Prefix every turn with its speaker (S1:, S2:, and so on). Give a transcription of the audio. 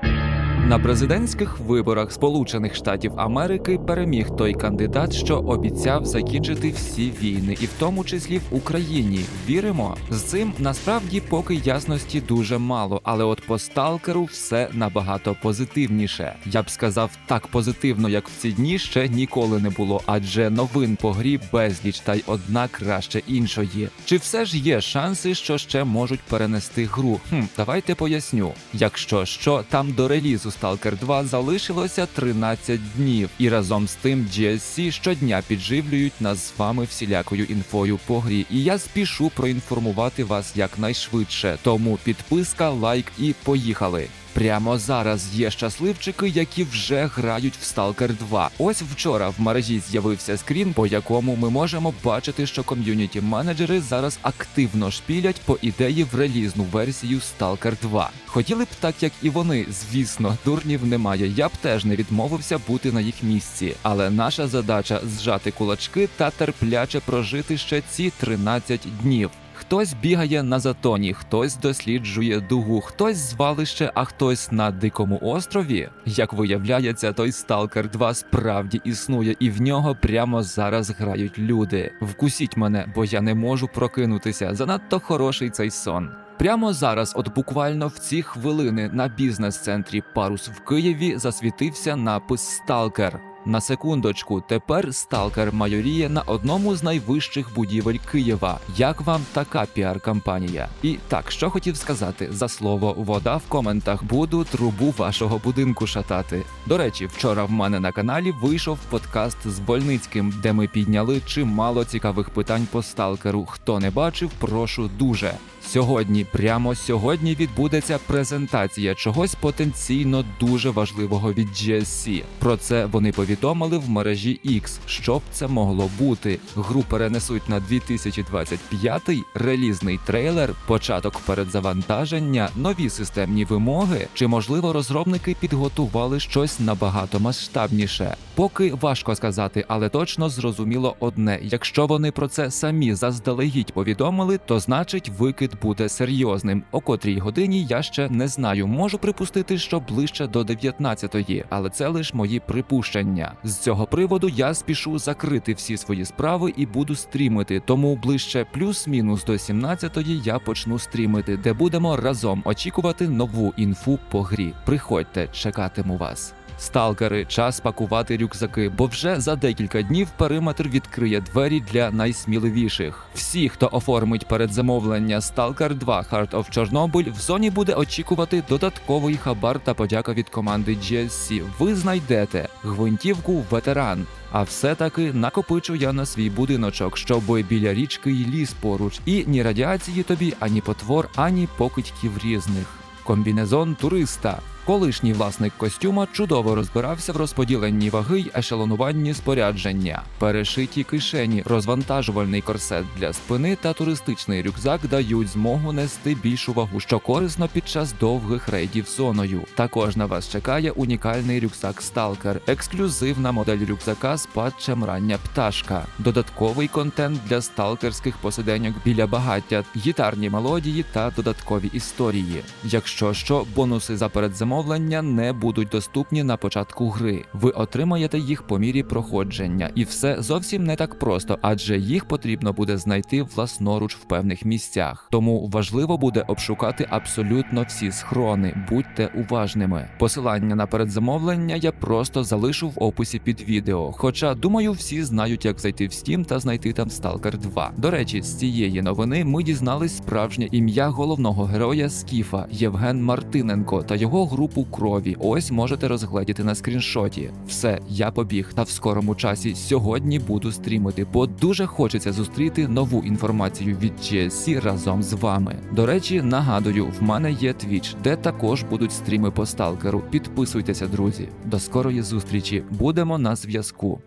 S1: Thank you. На президентських виборах Сполучених Штатів Америки переміг той кандидат, що обіцяв закінчити всі війни, і в тому числі в Україні. Віримо з цим насправді поки ясності дуже мало, але от по сталкеру все набагато позитивніше. Я б сказав, так позитивно, як в ці дні ще ніколи не було, адже новин по грі безліч, та й одна краще іншої. Чи все ж є шанси, що ще можуть перенести гру? Хм, давайте поясню. Якщо що, там до релізу Stalker 2 залишилося 13 днів, і разом з тим GSC щодня підживлюють нас з вами всілякою інфою по грі. І я спішу проінформувати вас якнайшвидше. Тому підписка, лайк і поїхали. Прямо зараз є щасливчики, які вже грають в Stalker 2. Ось вчора в мережі з'явився скрін, по якому ми можемо бачити, що ком'юніті менеджери зараз активно шпілять по ідеї в релізну версію Stalker 2. Хотіли б так, як і вони, звісно, дурнів немає. Я б теж не відмовився бути на їх місці. Але наша задача зжати кулачки та терпляче прожити ще ці 13 днів. Хтось бігає на затоні, хтось досліджує дугу, хтось звалище, а хтось на дикому острові. Як виявляється, той Stalker 2 справді існує, і в нього прямо зараз грають люди. Вкусіть мене, бо я не можу прокинутися. Занадто хороший цей сон. Прямо зараз, от буквально в ці хвилини, на бізнес-центрі Парус в Києві засвітився напис Сталкер. На секундочку, тепер сталкер майоріє на одному з найвищих будівель Києва. Як вам така піар-кампанія? І так, що хотів сказати за слово вода в коментах. Буду трубу вашого будинку шатати. До речі, вчора в мене на каналі вийшов подкаст з Больницьким, де ми підняли чимало цікавих питань по сталкеру. Хто не бачив, прошу дуже. Сьогодні, прямо сьогодні, відбудеться презентація чогось потенційно дуже важливого від GSC. Про це вони повідомили в мережі X. Що б це могло бути? Гру перенесуть на 2025-й, релізний трейлер, початок передзавантаження, нові системні вимоги. Чи можливо розробники підготували щось набагато масштабніше? Поки важко сказати, але точно зрозуміло одне: якщо вони про це самі заздалегідь повідомили, то значить викид буде серйозним. О котрій годині я ще не знаю. Можу припустити, що ближче до 19-ї, але це лише мої припущення. З цього приводу я спішу закрити всі свої справи і буду стрімити. Тому ближче плюс-мінус до 17-ї я почну стрімити, де будемо разом очікувати нову інфу по грі. Приходьте, чекатиму вас. Сталкери, час пакувати рюкзаки, бо вже за декілька днів периметр відкриє двері для найсміливіших. Всі, хто оформить передзамовлення Stalker 2 Heart of Chernobyl, в зоні буде очікувати додатковий хабар та подяка від команди GSC. Ви знайдете гвинтівку ветеран. А все-таки накопичу я на свій будиночок, щоб біля річки й ліс поруч, і ні радіації тобі, ані потвор, ані покидьків різних. Комбінезон туриста. Колишній власник костюма чудово розбирався в розподіленні ваги й ешелонуванні спорядження, перешиті кишені, розвантажувальний корсет для спини та туристичний рюкзак дають змогу нести більшу вагу, що корисно під час довгих рейдів зоною. Також на вас чекає унікальний рюкзак Stalker, ексклюзивна модель рюкзака з патчем рання пташка, додатковий контент для сталкерських посиденьок біля багаття, гітарні мелодії та додаткові історії. Якщо що, бонуси за передзамовлення не будуть доступні на початку гри. Ви отримаєте їх по мірі проходження, і все зовсім не так просто, адже їх потрібно буде знайти власноруч в певних місцях. Тому важливо буде обшукати абсолютно всі схрони. Будьте уважними. Посилання на передзамовлення я просто залишу в описі під відео. Хоча думаю, всі знають, як зайти в Steam та знайти там Stalker 2. До речі, з цієї новини ми дізнались справжнє ім'я головного героя Скіфа Євген Мартиненко та його групу крові. Ось можете розгледіти на скріншоті. Все, я побіг, та в скорому часі сьогодні буду стрімити, бо дуже хочеться зустріти нову інформацію від GSC разом з вами. До речі, нагадую, в мене є Twitch, де також будуть стріми по сталкеру. Підписуйтеся, друзі. До скорої зустрічі. Будемо на зв'язку.